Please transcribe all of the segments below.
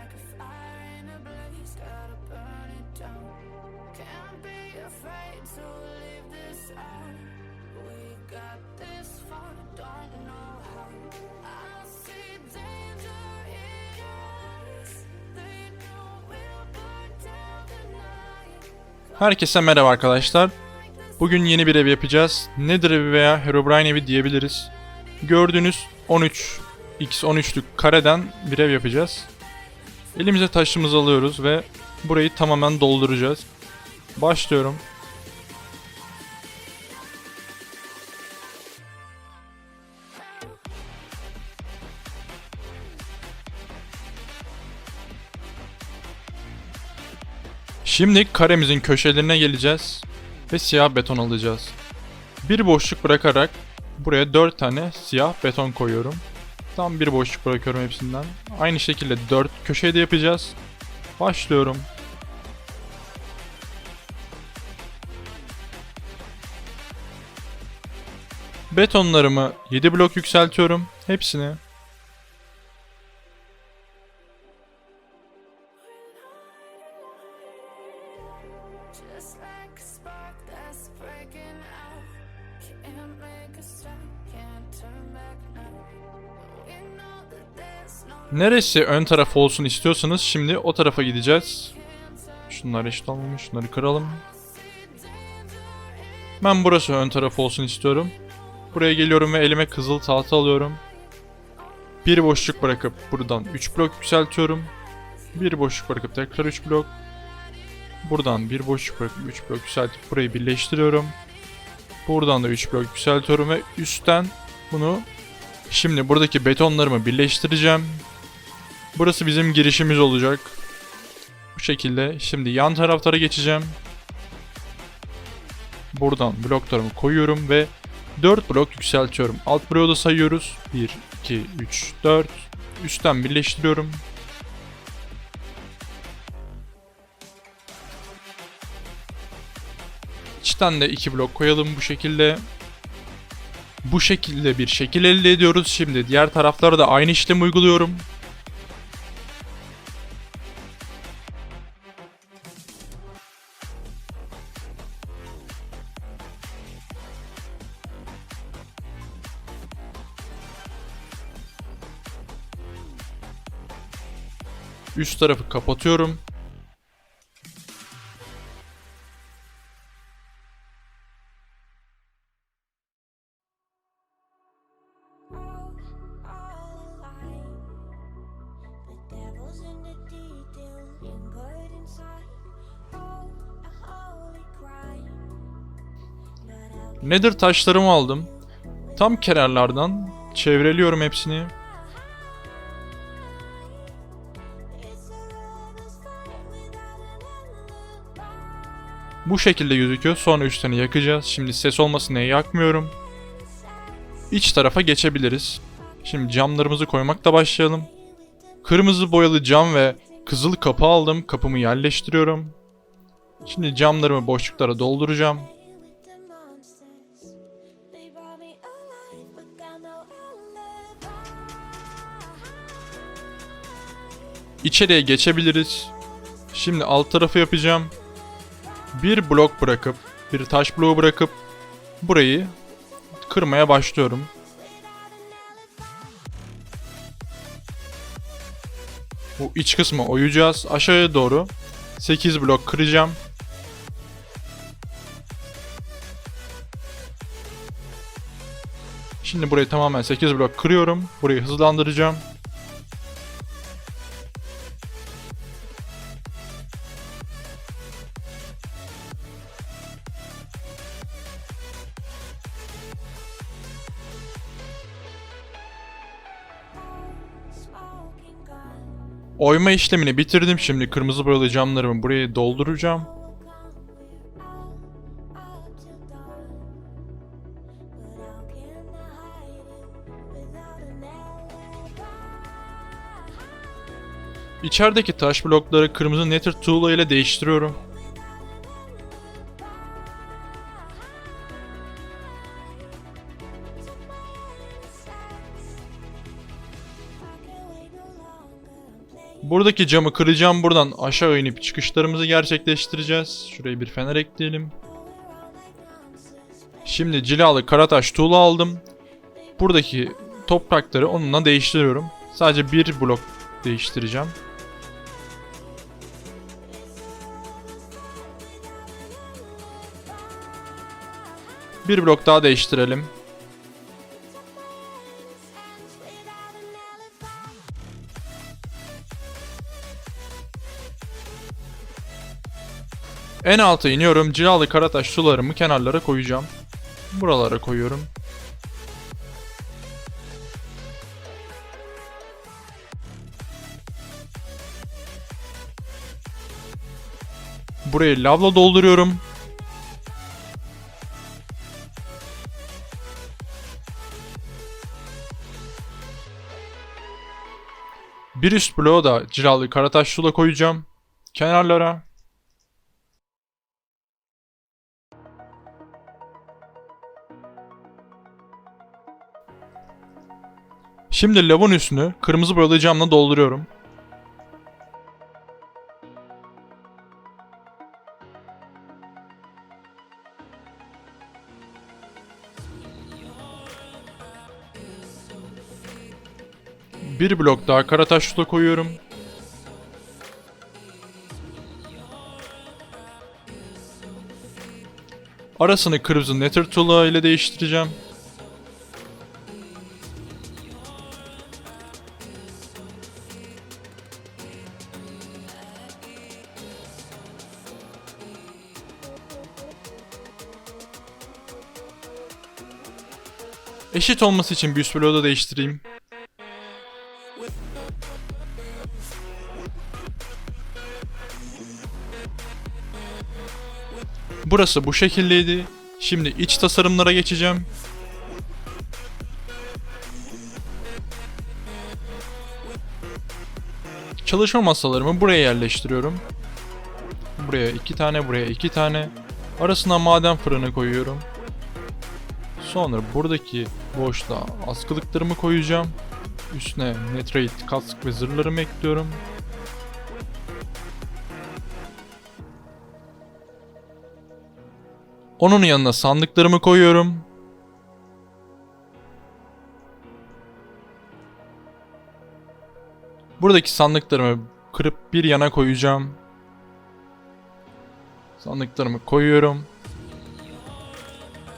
like a fire in a blaze. Gotta burn it down. Can't be afraid to leave this out. We got this far, don't know how. Herkese merhaba arkadaşlar. Bugün yeni bir ev yapacağız. Nether evi veya Herobrine evi diyebiliriz. Gördüğünüz 13 x 13'lük kareden bir ev yapacağız. Elimize taşımızı alıyoruz ve burayı tamamen dolduracağız. Başlıyorum. Şimdi karemizin köşelerine geleceğiz ve siyah beton alacağız. Bir boşluk bırakarak buraya 4 tane siyah beton koyuyorum. Tam bir boşluk bırakıyorum hepsinden. Aynı şekilde 4 köşeye de yapacağız. Başlıyorum. Betonlarımı 7 blok yükseltiyorum. Hepsini. Neresi ön taraf olsun istiyorsanız şimdi o tarafa gideceğiz. Şunlar eşit olmamış. Şunları kıralım. Ben burası ön taraf olsun istiyorum. Buraya geliyorum ve elime kızıl tahta alıyorum. Bir boşluk bırakıp buradan 3 blok yükseltiyorum. Bir boşluk bırakıp tekrar 3 blok. Buradan bir boşluk bırakıp 3 blok yükseltip burayı birleştiriyorum. Buradan da 3 blok yükseltiyorum ve üstten bunu şimdi buradaki betonlarımı birleştireceğim. Burası bizim girişimiz olacak. Bu şekilde şimdi yan taraflara geçeceğim. Buradan bloklarımı koyuyorum ve 4 blok yükseltiyorum. Alt bloğu da sayıyoruz. 1, 2, 3, 4. Üstten birleştiriyorum. İçten de 2 blok koyalım bu şekilde. Bu şekilde bir şekil elde ediyoruz. Şimdi diğer taraflara da aynı işlemi uyguluyorum. Crime. But how Nether taşlarımı aldım. Tam kenarlardan çevreliyorum hepsini. Bu şekilde gözüküyor. Sonra üstlerini yakacağız. Şimdi ses olmasın diye yakmıyorum. İç tarafa geçebiliriz. Şimdi camlarımızı koymakla başlayalım. Kırmızı boyalı cam ve kızıl kapı aldım. Kapımı yerleştiriyorum. Şimdi camlarımı boşluklara dolduracağım. İçeriye geçebiliriz. Şimdi alt tarafı yapacağım. Bir blok bırakıp, bir taş bloğu bırakıp burayı kırmaya başlıyorum. Bu iç kısmı oyacağız. Aşağıya doğru 8 blok kıracağım. Şimdi burayı tamamen 8 blok kırıyorum. Burayı hızlandıracağım. Oyma işlemini bitirdim. Şimdi kırmızı boyalı camlarımı buraya dolduracağım. İçerideki taş blokları kırmızı Nether Tool ile değiştiriyorum. Buradaki camı kıracağım buradan aşağı inip çıkışlarımızı gerçekleştireceğiz. Şuraya bir fener ekleyelim. Şimdi cilalı karataş tuğla aldım. Buradaki toprakları onunla değiştiriyorum. Sadece bir blok değiştireceğim. Bir blok daha değiştirelim. En alta iniyorum. Cilalı karataş sularımı kenarlara koyacağım. Buralara koyuyorum. Burayı lavla dolduruyorum. Bir üst bloğu da cilalı karataş sula koyacağım. Kenarlara. Şimdi lavın üstünü kırmızı boyalı camla dolduruyorum. Bir blok daha karataş sula koyuyorum. Arasını kırmızı nether tuğla ile değiştireceğim. Eşit olması için bir üst bloğu da değiştireyim. Burası bu şekildeydi. Şimdi iç tasarımlara geçeceğim. Çalışma masalarımı buraya yerleştiriyorum. Buraya iki tane, buraya iki tane. Arasına maden fırını koyuyorum. Sonra buradaki boşluğa askılıklarımı koyacağım. Üstüne netrite, kask ve zırhlarımı ekliyorum. Onun yanına sandıklarımı koyuyorum. Buradaki sandıklarımı kırıp bir yana koyacağım. Sandıklarımı koyuyorum.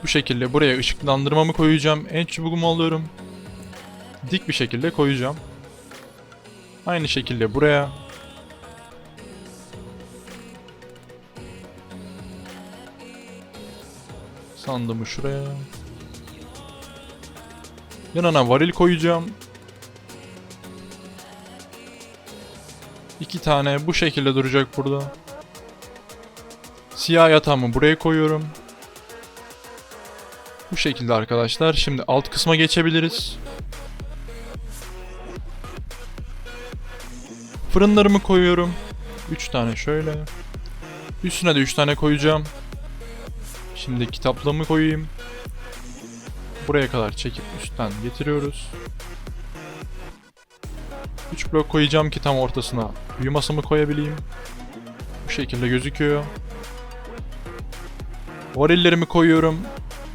Bu şekilde buraya ışıklandırmamı koyacağım. En çubuğumu alıyorum. Dik bir şekilde koyacağım. Aynı şekilde buraya. Sandığımı şuraya. Yanına varil koyacağım. İki tane bu şekilde duracak burada. Siyah yatağımı buraya koyuyorum. Bu şekilde arkadaşlar. Şimdi alt kısma geçebiliriz. Fırınlarımı koyuyorum. 3 tane şöyle. Üstüne de 3 tane koyacağım. Şimdi kitaplığımı koyayım. Buraya kadar çekip üstten getiriyoruz. 3 blok koyacağım ki tam ortasına büyü masamı koyabileyim. Bu şekilde gözüküyor. Varillerimi koyuyorum.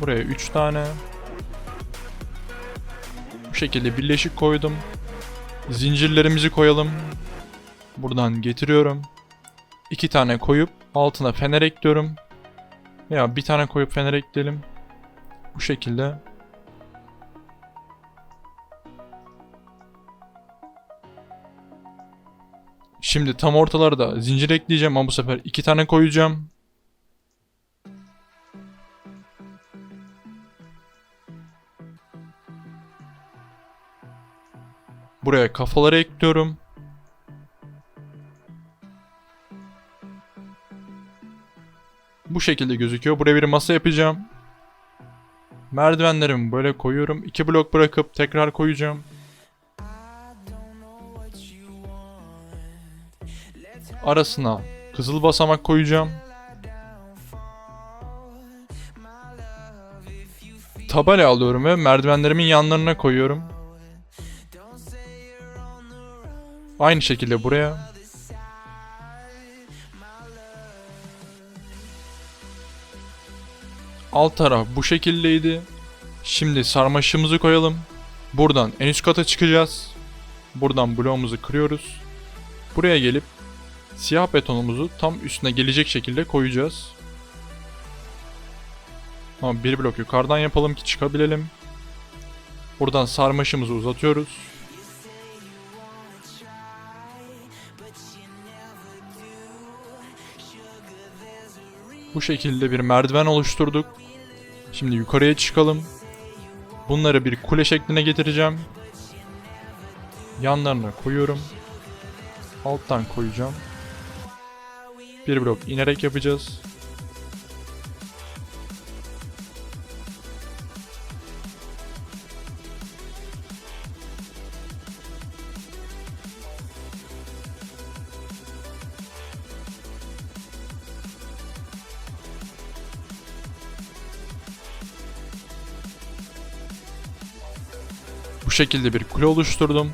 Buraya 3 tane. Bu şekilde birleşik koydum. Zincirlerimizi koyalım. Buradan getiriyorum. 2 tane koyup altına fener ekliyorum. Ya bir tane koyup fener ekleyelim. Bu şekilde. Şimdi tam ortalarda zincir ekleyeceğim ama bu sefer iki tane koyacağım. Buraya kafaları ekliyorum. Bu şekilde gözüküyor. Buraya bir masa yapacağım. Merdivenlerimi böyle koyuyorum. İki blok bırakıp tekrar koyacağım. Arasına kızıl basamak koyacağım. Tabela alıyorum ve merdivenlerimin yanlarına koyuyorum. Aynı şekilde buraya. Alt taraf bu şekildeydi. Şimdi sarmaşığımızı koyalım. Buradan en üst kata çıkacağız. Buradan bloğumuzu kırıyoruz. Buraya gelip siyah betonumuzu tam üstüne gelecek şekilde koyacağız. Tamam bir blok yukarıdan yapalım ki çıkabilelim. Buradan sarmaşımızı uzatıyoruz. Bu şekilde bir merdiven oluşturduk. Şimdi yukarıya çıkalım. Bunları bir kule şekline getireceğim. Yanlarına koyuyorum. Alttan koyacağım. Bir blok inerek yapacağız. Şekilde bir kule oluşturdum.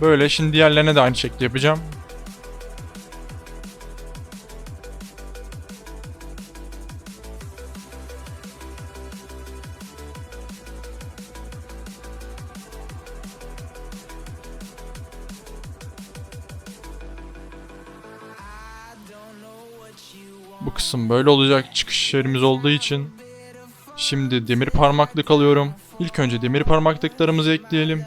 Böyle şimdi diğerlerine de aynı şekilde yapacağım. Bu kısım böyle olacak çıkış yerimiz olduğu için. Şimdi demir parmaklık alıyorum. İlk önce demir parmaklıklarımızı ekleyelim.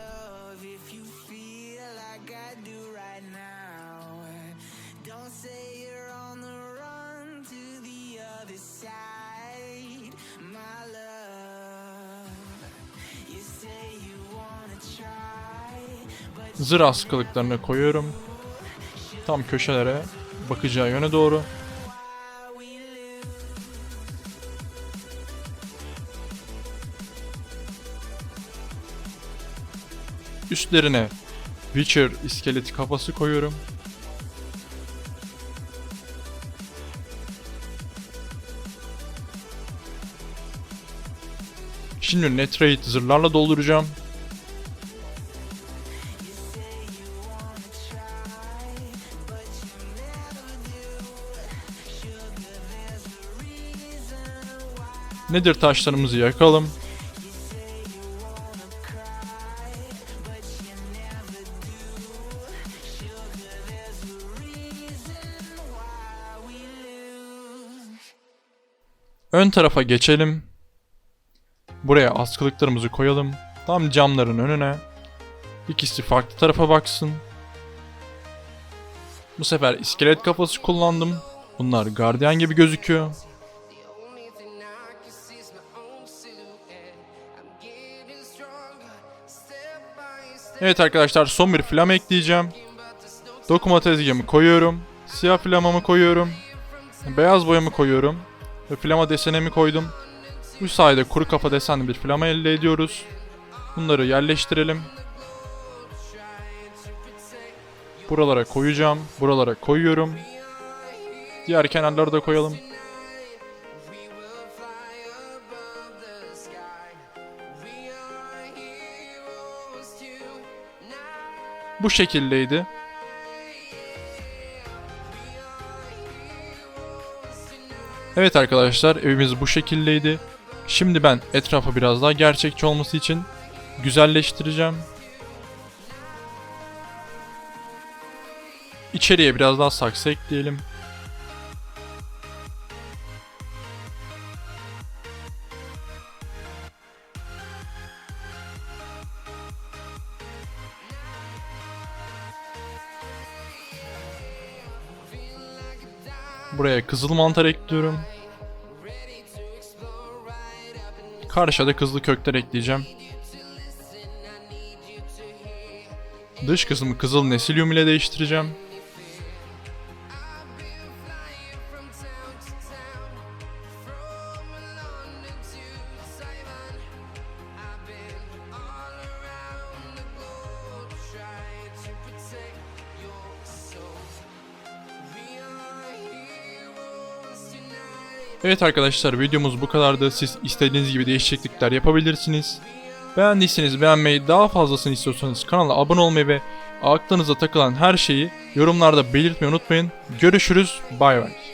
Zırh askılıklarını koyuyorum. Tam köşelere bakacağı yöne doğru. Üstlerine Witcher iskeleti kafası koyuyorum. Şimdi Netrate zırhlarla dolduracağım. Nedir taşlarımızı yakalım. Ön tarafa geçelim. Buraya askılıklarımızı koyalım. Tam camların önüne. İkisi farklı tarafa baksın. Bu sefer iskelet kafası kullandım. Bunlar gardiyan gibi gözüküyor. Evet arkadaşlar son bir flama ekleyeceğim. Dokuma tezgahımı koyuyorum. Siyah flamamı koyuyorum. Beyaz boyamı koyuyorum. Ve flama desenimi koydum. Bu sayede kuru kafa desenli bir flama elde ediyoruz. Bunları yerleştirelim. Buralara koyacağım. Buralara koyuyorum. Diğer kenarları da koyalım. Bu şekildeydi. Evet arkadaşlar evimiz bu şekildeydi. Şimdi ben etrafı biraz daha gerçekçi olması için güzelleştireceğim. İçeriye biraz daha saksı ekleyelim. Buraya kızıl mantar ekliyorum. Karşıda kızıl kökler ekleyeceğim. Dış kısmı kızıl nesilyum ile değiştireceğim. Evet arkadaşlar videomuz bu kadardı. Siz istediğiniz gibi değişiklikler yapabilirsiniz. Beğendiyseniz beğenmeyi, daha fazlasını istiyorsanız kanala abone olmayı ve Aklınıza takılan her şeyi yorumlarda belirtmeyi unutmayın. Görüşürüz. Bay bay.